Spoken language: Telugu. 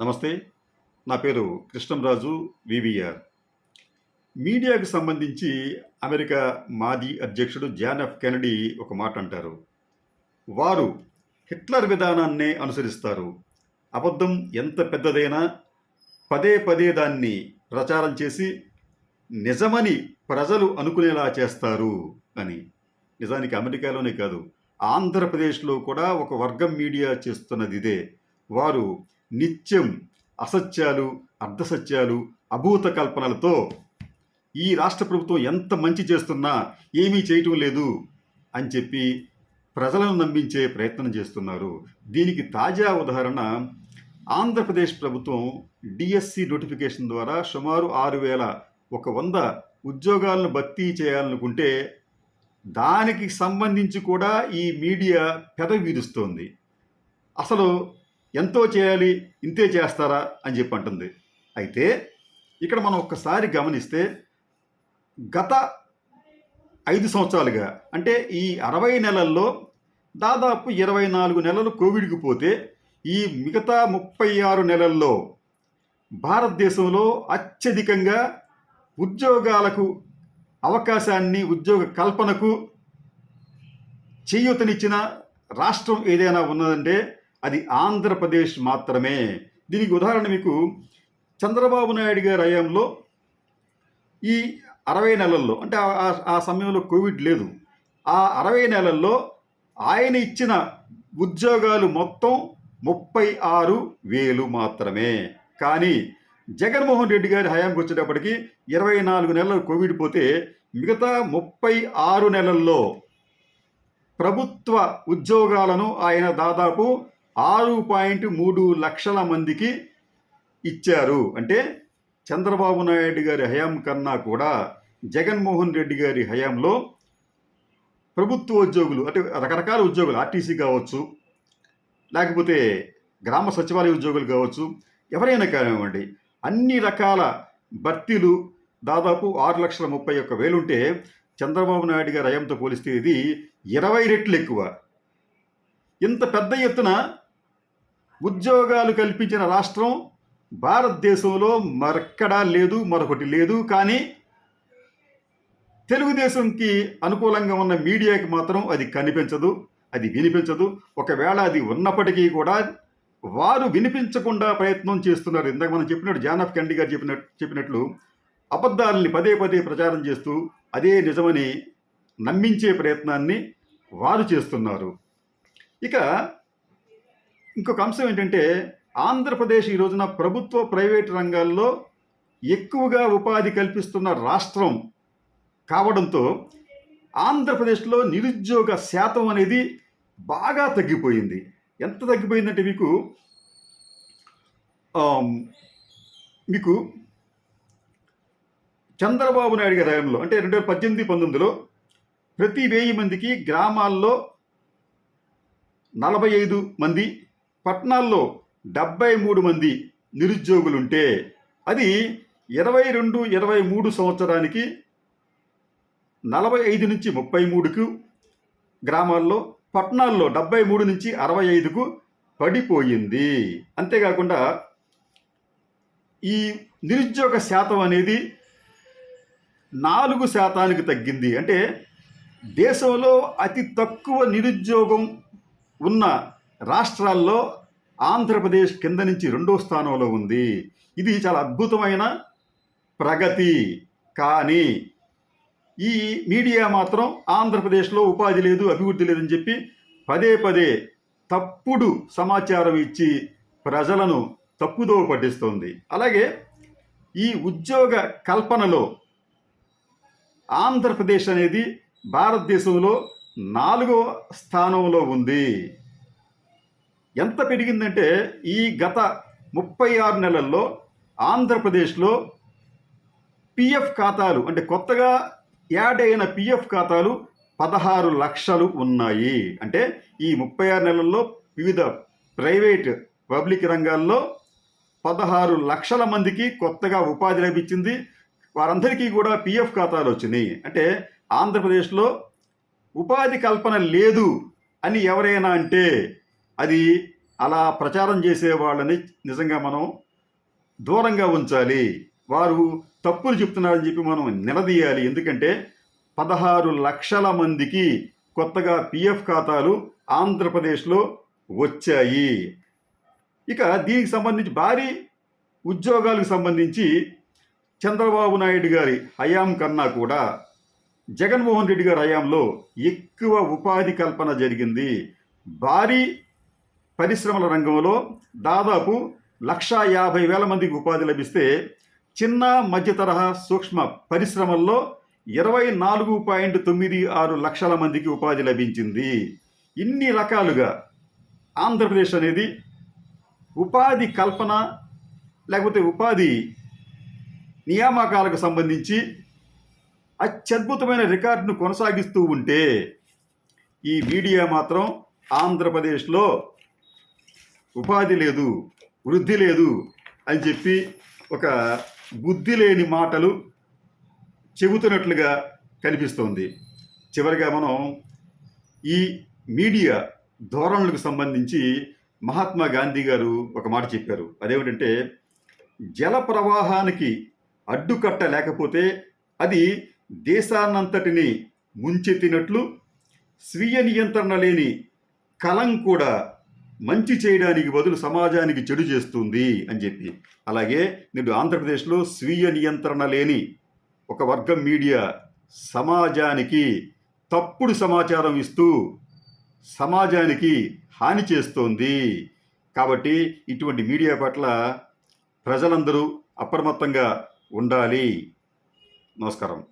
నమస్తే నా పేరు కృష్ణంరాజు వివిఆర్ మీడియాకు సంబంధించి అమెరికా మాజీ అధ్యక్షుడు జాన్ ఎఫ్ కెనడీ ఒక మాట అంటారు. వారు హిట్లర్ విధానాన్నే అనుసరిస్తారు. అబద్ధం ఎంత పెద్దదైనా పదే పదే దాన్ని ప్రచారం చేసి నిజమని ప్రజలు అనుకునేలా చేస్తారు అని. నిజానికి అమెరికాలోనే కాదు ఆంధ్రప్రదేశ్లో కూడా ఒక వర్గం మీడియా చేస్తున్నది ఇదే. వారు నిత్యం అసత్యాలు అర్ధసత్యాలు అభూత కల్పనలతో ఈ రాష్ట్ర ప్రభుత్వం ఎంత మంచి చేస్తున్నా ఏమీ చేయటం లేదు అని చెప్పి ప్రజలను నమ్మించే ప్రయత్నం చేస్తున్నారు. దీనికి తాజా ఉదాహరణ ఆంధ్రప్రదేశ్ ప్రభుత్వం డిఎస్సి నోటిఫికేషన్ ద్వారా సుమారు ఆరు వేల ఒక వంద ఉద్యోగాలను భర్తీ చేయాలనుకుంటే దానికి సంబంధించి కూడా ఈ మీడియా పెద వీరుస్తోంది. అసలు ఎంతో చేయాలి ఇంతే చేస్తారా అని చెప్పి అంటుంది. అయితే ఇక్కడ మనం ఒక్కసారి గమనిస్తే గత ఐదు సంవత్సరాలుగా అంటే ఈ అరవై నెలల్లో దాదాపు ఇరవై నాలుగు నెలలు కోవిడ్కి పోతే ఈ మిగతా ముప్పై ఆరు నెలల్లో భారతదేశంలో అత్యధికంగా ఉద్యోగాలకు అవకాశాన్ని ఉద్యోగ కల్పనకు చేయూతనిచ్చిన రాష్ట్రం ఏదైనా ఉన్నదంటే అది ఆంధ్రప్రదేశ్ మాత్రమే. దీనికి ఉదాహరణ మీకు చంద్రబాబు నాయుడు గారి హయాంలో ఈ అరవై నెలల్లో అంటే ఆ- ఆ- సమయంలో కోవిడ్ లేదు. ఆ అరవై నెలల్లో ఆయన ఇచ్చిన ఉద్యోగాలు మొత్తం ముప్పై ఆరు వేలు మాత్రమే. కానీ జగన్మోహన్ రెడ్డి గారి హయాంకి వచ్చేటప్పటికి ఇరవై నాలుగు నెలలు కోవిడ్ పోతే మిగతా ముప్పై ఆరు నెలల్లో ప్రభుత్వ ఉద్యోగాలను ఆయన దాదాపు ఆరు పాయింట్ మూడు లక్షల మందికి ఇచ్చారు. అంటే చంద్రబాబు నాయుడు గారి హయాం కన్నా కూడా జగన్మోహన్ రెడ్డి గారి హయాంలో ప్రభుత్వ ఉద్యోగులు అంటే రకరకాల ఉద్యోగులు ఆర్టీసీ కావచ్చు లేకపోతే గ్రామ సచివాలయ ఉద్యోగులు కావచ్చు ఎవరైనా కానివ్వండి అన్ని రకాల భర్తీలు దాదాపు ఆరు లక్షల ముప్పై ఒక్క వేలుంటే చంద్రబాబు నాయుడు గారి హయాంతో పోలిస్తే ఇది ఇరవై రెట్లు ఎక్కువ. ఇంత పెద్ద ఎత్తున ఉద్యోగాలు కల్పించిన రాష్ట్రం భారతదేశంలో మరెక్కడా లేదు మరొకటి లేదు. కానీ తెలుగుదేశంకి అనుకూలంగా ఉన్న మీడియాకి మాత్రం అది కనిపించదు అది వినిపించదు. ఒకవేళ అది ఉన్నప్పటికీ కూడా వారు వినిపించకుండా ప్రయత్నం చేస్తున్నారు. ఇందాక మనం చెప్పినట్టు జాన్ ఆఫ్ కెండి గారు చెప్పినట్టు చెప్పినట్లు అబద్ధాలని పదే పదే ప్రచారం చేస్తూ అదే నిజమని నమ్మించే ప్రయత్నాన్ని వారు చేస్తున్నారు. ఇక ఇంకొక అంశం ఏంటంటే ఆంధ్రప్రదేశ్ ఈ రోజున ప్రభుత్వ ప్రైవేట్ రంగాల్లో ఎక్కువగా ఉపాధి కల్పిస్తున్న రాష్ట్రం కావడంతో ఆంధ్రప్రదేశ్లో నిరుద్యోగ శాతం అనేది బాగా తగ్గిపోయింది. ఎంత తగ్గిపోయిందంటే మీకు మీకు చంద్రబాబు నాయుడు గారి హయాంలో అంటే రెండు వేల పద్దెనిమిది పంతొమ్మిదిలో ప్రతి వెయ్యి మందికి గ్రామాల్లో నలభై ఐదు మంది పట్టణాల్లో డెబ్బై మూడు మంది నిరుద్యోగులుంటే అది ఇరవై రెండు ఇరవై మూడు సంవత్సరానికి నలభై ఐదు నుంచి ముప్పై మూడుకు గ్రామాల్లో పట్టణాల్లో డెబ్బై మూడు నుంచి అరవై ఐదుకు పడిపోయింది. అంతేకాకుండా ఈ నిరుద్యోగ శాతం అనేది నాలుగు శాతానికి తగ్గింది. అంటే దేశంలో అతి తక్కువ నిరుద్యోగం ఉన్న రాష్ట్రాల్లో ఆంధ్రప్రదేశ్ కింద నుంచి రెండో స్థానంలో ఉంది. ఇది చాలా అద్భుతమైన ప్రగతి. కానీ ఈ మీడియా మాత్రం ఆంధ్రప్రదేశ్లో ఉపాధి లేదు అభివృద్ధి లేదని చెప్పి పదే పదే తప్పుడు సమాచారం ఇచ్చి ప్రజలను తప్పుదో పట్టిస్తోంది. అలాగే ఈ ఉద్యోగ కల్పనలో ఆంధ్రప్రదేశ్ అనేది భారతదేశంలో నాలుగో స్థానంలో ఉంది. ఎంత పెరిగిందంటే ఈ గత ముప్పై ఆరు నెలల్లో ఆంధ్రప్రదేశ్లో పిఎఫ్ ఖాతాలు అంటే కొత్తగా యాడ్ అయిన పిఎఫ్ ఖాతాలు పదహారు లక్షలు ఉన్నాయి. అంటే ఈ ముప్పై ఆరు నెలల్లో వివిధ ప్రైవేట్ పబ్లిక్ రంగాల్లో పదహారు లక్షల మందికి కొత్తగా ఉపాధి లభించింది. వారందరికీ కూడా పిఎఫ్ ఖాతాలు వచ్చినాయి. అంటే ఆంధ్రప్రదేశ్లో ఉపాధి కల్పన లేదు అని ఎవరైనా అంటే అది అలా ప్రచారం చేసే వాళ్ళని నిజంగా మనం దూరంగా ఉంచాలి. వారు తప్పులు చెప్తున్నారని చెప్పి మనం నిలదీయాలి. ఎందుకంటే పదహారు లక్షల మందికి కొత్తగా పిఎఫ్ ఖాతాలు ఆంధ్రప్రదేశ్లో వచ్చాయి. ఇక దీనికి సంబంధించి భారీ ఉద్యోగాలకు సంబంధించి చంద్రబాబు నాయుడు గారి హయాం కన్నా కూడా జగన్మోహన్ రెడ్డి గారి హయాంలో ఎక్కువ ఉపాధి కల్పన జరిగింది. భారీ పరిశ్రమల రంగంలో దాదాపు లక్షా యాభై వేల మందికి ఉపాధి లభిస్తే చిన్న మధ్య తరహా సూక్ష్మ పరిశ్రమల్లో ఇరవై నాలుగు పాయింట్ తొమ్మిది ఆరు లక్షల మందికి ఉపాధి లభించింది. ఇన్ని రకాలుగా ఆంధ్రప్రదేశ్ అనేది ఉపాధి కల్పన లేకపోతే ఉపాధి నియామకాలకు సంబంధించి అత్యద్భుతమైన రికార్డును కొనసాగిస్తూ ఉంటే ఈ మీడియా మాత్రం ఆంధ్రప్రదేశ్లో ఉపాధి లేదు వృద్ధి లేదు అని చెప్పి ఒక బుద్ధి లేని మాటలు చెబుతున్నట్లుగా కనిపిస్తోంది. చివరిగా మనం ఈ మీడియా ధోరణులకు సంబంధించి మహాత్మా గాంధీ గారు ఒక మాట చెప్పారు. అదేమిటంటే జల ప్రవాహానికి అడ్డుకట్ట లేకపోతే అది దేశాన్నంతటిని ముంచెత్తినట్లు స్వీయ నియంత్రణ లేని కలం కూడా మంచి చేయడానికి బదులు సమాజానికి చెడు చేస్తుంది అని చెప్పి. అలాగే నేడు ఆంధ్రప్రదేశ్లో స్వీయ నియంత్రణ లేని ఒక వర్గం మీడియా సమాజానికి తప్పుడు సమాచారం ఇస్తూ సమాజానికి హాని చేస్తోంది. కాబట్టి ఇటువంటి మీడియా పట్ల ప్రజలందరూ అప్రమత్తంగా ఉండాలి. నమస్కారం.